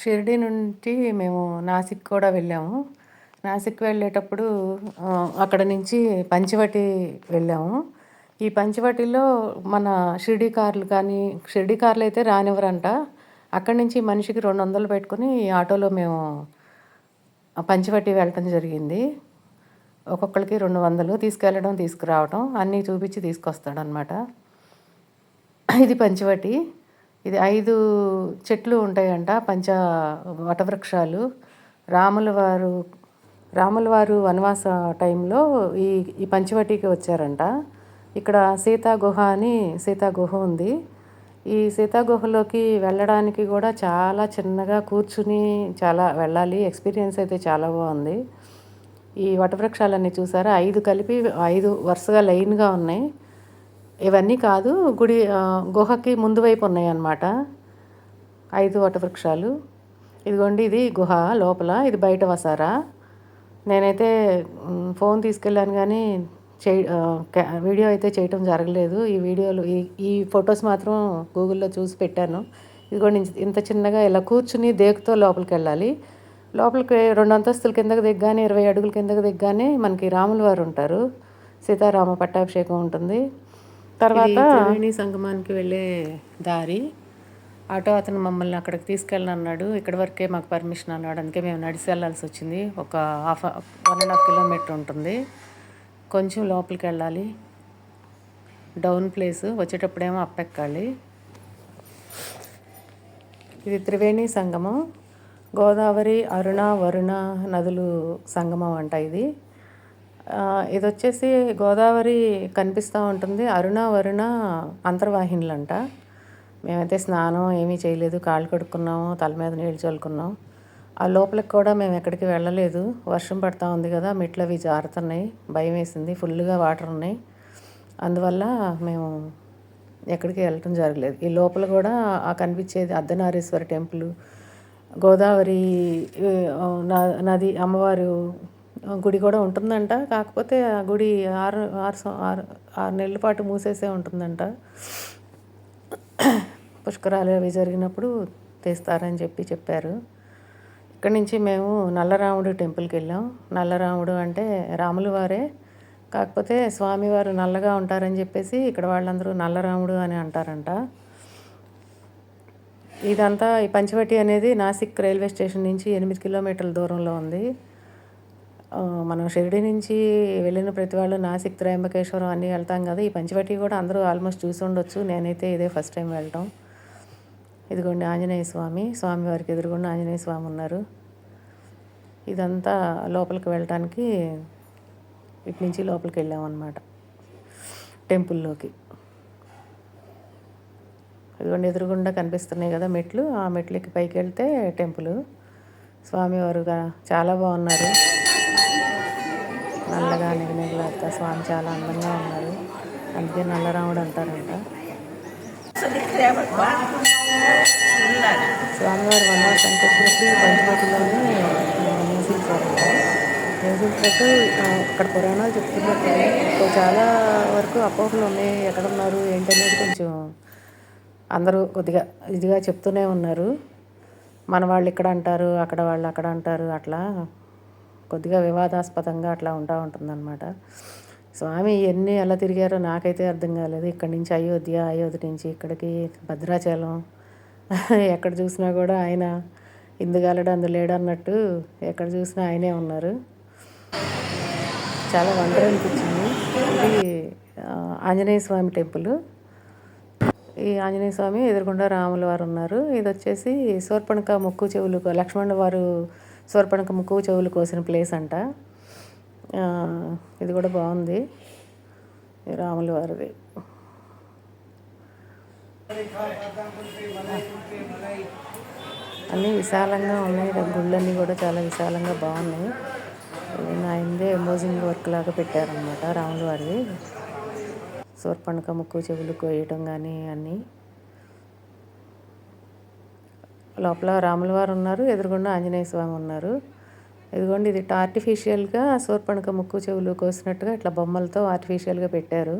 షిరిడి నుండి మేము నాసిక్ కూడా వెళ్ళాము. నాసిక్ వెళ్ళేటప్పుడు అక్కడ నుంచి పంచవటి వెళ్ళాము. ఈ పంచవటిలో మన షిరిడి కార్లు కానీ షిరిడి కార్లు అయితే రానివ్వరంట. అక్కడి నుంచి మనిషికి రెండు వందలు పెట్టుకుని ఆటోలో మేము పంచవటి వెళ్ళటం జరిగింది. ఒక్కొక్కరికి రెండు వందలు తీసుకెళ్ళడం తీసుకురావడం అన్నీ చూపించి తీసుకొస్తాడనమాట. ఇది పంచవటి. ఇది ఐదు చెట్లు ఉంటాయంట పంచ వటవృక్షాలు. రాముల వారు రాముల వారు వనవాస టైంలో ఈ ఈ పంచవటికి వచ్చారంట. ఇక్కడ సీతాగుహ అని సీతాగుహ ఉంది. ఈ సీతాగుహలోకి వెళ్ళడానికి కూడా చాలా చిన్నగా కూర్చుని చాలా వెళ్ళాలి. ఎక్స్పీరియన్స్ అయితే చాలా బాగుంది. ఈ వటవృక్షాలన్నీ చూసారా? ఐదు కలిపి ఐదు వరుసగా లైన్గా ఉన్నాయి. ఇవన్నీ కాదు గుడి గుహకి ముందు వైపు ఉన్నాయన్నమాట. ఐదు వటవృక్షాలు. ఇదిగోండి ఇది గుహ లోపల ఇది బయట వసారా. నేనైతే ఫోన్ తీసుకెళ్ళాను కానీ చే వీడియో అయితే చేయటం జరగలేదు. ఈ వీడియోలు ఈ ఈ ఫొటోస్ మాత్రం గూగుల్లో చూసి పెట్టాను. ఇదిగోండి ఇంత చిన్నగా ఇలా కూర్చుని దేకుతో లోపలికి వెళ్ళాలి. లోపలికి రెండు అంతస్తుల కిందకు దిగ్గానే ఇరవై అడుగుల కిందకి దిగ్గానే మనకి రాముల వారు ఉంటారు. సీతారామ పట్టాభిషేకం ఉంటుంది. తర్వాత త్రివేణి సంగమానికి వెళ్ళే దారి. ఆటో అతను మమ్మల్ని అక్కడికి తీసుకెళ్ళి అన్నాడు ఇక్కడి వరకే మాకు పర్మిషన్ అన్నాడు. అందుకే మేము నడిచి వెళ్ళాల్సి వచ్చింది. ఒక half one and half kilometre ఉంటుంది. కొంచెం లోపలికి వెళ్ళాలి. Down place. వచ్చేటప్పుడేమో అప్పెక్కాలి. ఇది త్రివేణి సంగమం. గోదావరి అరుణ వరుణ నదులు సంగమం అంట ఇది. ఇది వచ్చేసి గోదావరి కనిపిస్తూ ఉంటుంది. అరుణ వరుణ అంతర్వాహినులు అంట మేమైతే స్నానం ఏమీ చేయలేదు. కాళ్ళు కడుక్కున్నాము తల మీద నీళ్ళు చల్లుకున్నాం. ఆ లోపలికి కూడా మేము ఎక్కడికి వెళ్ళలేదు. వర్షం పడతా ఉంది కదా మెట్లు అవి జారుతున్నాయి. భయం వేసింది. ఫుల్గా వాటర్ ఉన్నాయి. అందువల్ల మేము ఎక్కడికి వెళ్ళటం జరగలేదు. ఈ లోపల కూడా ఆ కనిపించేది అర్ధనారీశ్వర టెంపుల్ గోదావరి నది అమ్మవారు గుడి కూడా ఉంటుందంట. కాకపోతే ఆ గుడి ఆరు ఆరు ఆరు ఆరు నెలల పాటు మూసేసే ఉంటుందంట. పుష్కరాలు అవి జరిగినప్పుడు తీస్తారని చెప్పి చెప్పారు. ఇక్కడి నుంచి మేము నల్లరాముడు టెంపుల్కి వెళ్ళాం. నల్లరాముడు అంటే రాములు వారే. కాకపోతే స్వామివారు నల్లగా ఉంటారని చెప్పేసి ఇక్కడ వాళ్ళందరూ నల్లరాముడు అని అంటారంట. ఇదంతా ఈ పంచవటి అనేది నాసిక్ రైల్వే స్టేషన్ నుంచి ఎనిమిది కిలోమీటర్ల దూరంలో ఉంది. మనం షిరిడి నుంచి వెళ్ళిన ప్రతి వాళ్ళు నాసిక్ త్రయంబకేశ్వరం అన్నీ వెళ్తాం కదా. ఈ పంచవటి కూడా అందరూ ఆల్మోస్ట్ చూసి ఉండొచ్చు. నేనైతే ఇదే ఫస్ట్ టైం వెళ్ళటం. ఇదిగోండి ఆంజనేయ స్వామి. స్వామివారికి ఎదురుగుండా ఆంజనేయ స్వామి ఉన్నారు. ఇదంతా లోపలికి వెళ్ళటానికి ఇటు నుంచి లోపలికి వెళ్ళామన్నమాట టెంపుల్లోకి. ఇదిగోండి ఎదురుగుండా కనిపిస్తున్నాయి కదా మెట్లు. ఆ మెట్లకి పైకి వెళ్తే టెంపుల్. స్వామివారుగా చాలా బాగున్నారు. నల్లగా నిగనిగలాడుతా స్వామి చాలా అందంగా ఉన్నారు. అందుకే నల్లరాముడు అంటారంట. స్వామివారి వనవాసానికి వచ్చినప్పుడు పంచవటిలోనే నివసించారంట. నివసించినట్టు ఇక్కడ పురాణాలు చెప్తున్నట్టు చాలా వరకు అపోహలు ఉన్నాయి. ఎక్కడ ఉన్నారు ఏంటనేది కొంచెం అందరూ కొద్దిగా ఇదిగా చెప్తూనే ఉన్నారు. మన వాళ్ళు ఇక్కడ అంటారు అక్కడ వాళ్ళు అక్కడ అంటారు అట్లా కొద్దిగా వివాదాస్పదంగా అట్లా ఉంటా ఉంటుందన్నమాట. స్వామి ఎన్ని ఎలా తిరిగారో నాకైతే అర్థం కాలేదు. ఇక్కడి నుంచి అయోధ్య అయోధ్య నుంచి ఇక్కడికి భద్రాచలం ఎక్కడ చూసినా కూడా ఆయన ఇందుగాలడు అందు లేడు అన్నట్టు ఎక్కడ చూసినా ఆయనే ఉన్నారు. చాలా వండర్ అనిపించింది. ఇది ఆంజనేయ స్వామి టెంపుల్. ఈ ఆంజనేయ స్వామి ఎదురుకుండా రాముల వారు ఉన్నారు. ఇది వచ్చేసి సోర్పణక ముక్కు చెవులు లక్ష్మణ్ వారు శూర్పణక ముక్కు చెవులు కోసిన ప్లేస్ అంట. ఇది కూడా బాగుంది. రాముల వారిది. అన్నీ విశాలంగా ఉన్నాయి. గుళ్ళన్నీ కూడా చాలా విశాలంగా బాగున్నాయి. ఆయనదే ఎమోజింగ్ వర్క్ లాగా పెట్టారనమాట రాముల వారిది. సూర్పణక ముక్కు చెవులు కోయటం కానీ అన్నీ. లోపల రాముల వారు ఉన్నారు ఎదురుగుండా ఆంజనేయ స్వామి ఉన్నారు. ఇదిగోండి ఇది ఆర్టిఫిషియల్గా సూర్పణక ముక్కు చెవులు కోసినట్టుగా ఇట్లా బొమ్మలతో ఆర్టిఫిషియల్గా పెట్టారు.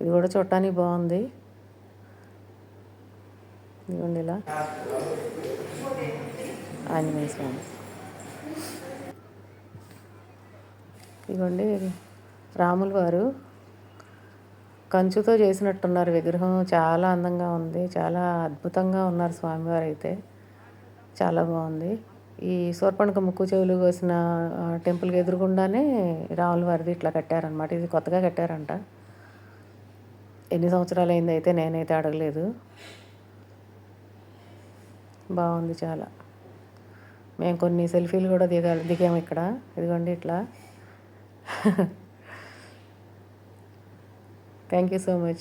ఇది కూడా చూడటానికి బాగుంది. ఇదిగోండి ఇలా. ఆంజనేయ స్వామి. ఇదిగోండి రాముల వారు కంచుతో చేసినట్టున్నారు విగ్రహం. చాలా అందంగా ఉంది. చాలా అద్భుతంగా ఉన్నారు స్వామివారు అయితే చాలా బాగుంది. ఈ సూర్పణక ముక్కు చెవులు కోసిన టెంపుల్కి ఎదురుగుండానే రాముల వారిది ఇట్లా కట్టారనమాట ఇది కొత్తగా కట్టారంట. ఎన్ని సంవత్సరాలు అయింది అయితే నేనైతే అడగలేదు. బాగుంది చాలా. మేము కొన్ని సెల్ఫీలు కూడా దిగా దిగాము ఇక్కడ. ఇదిగోండి ఇట్లా. Thank you so much.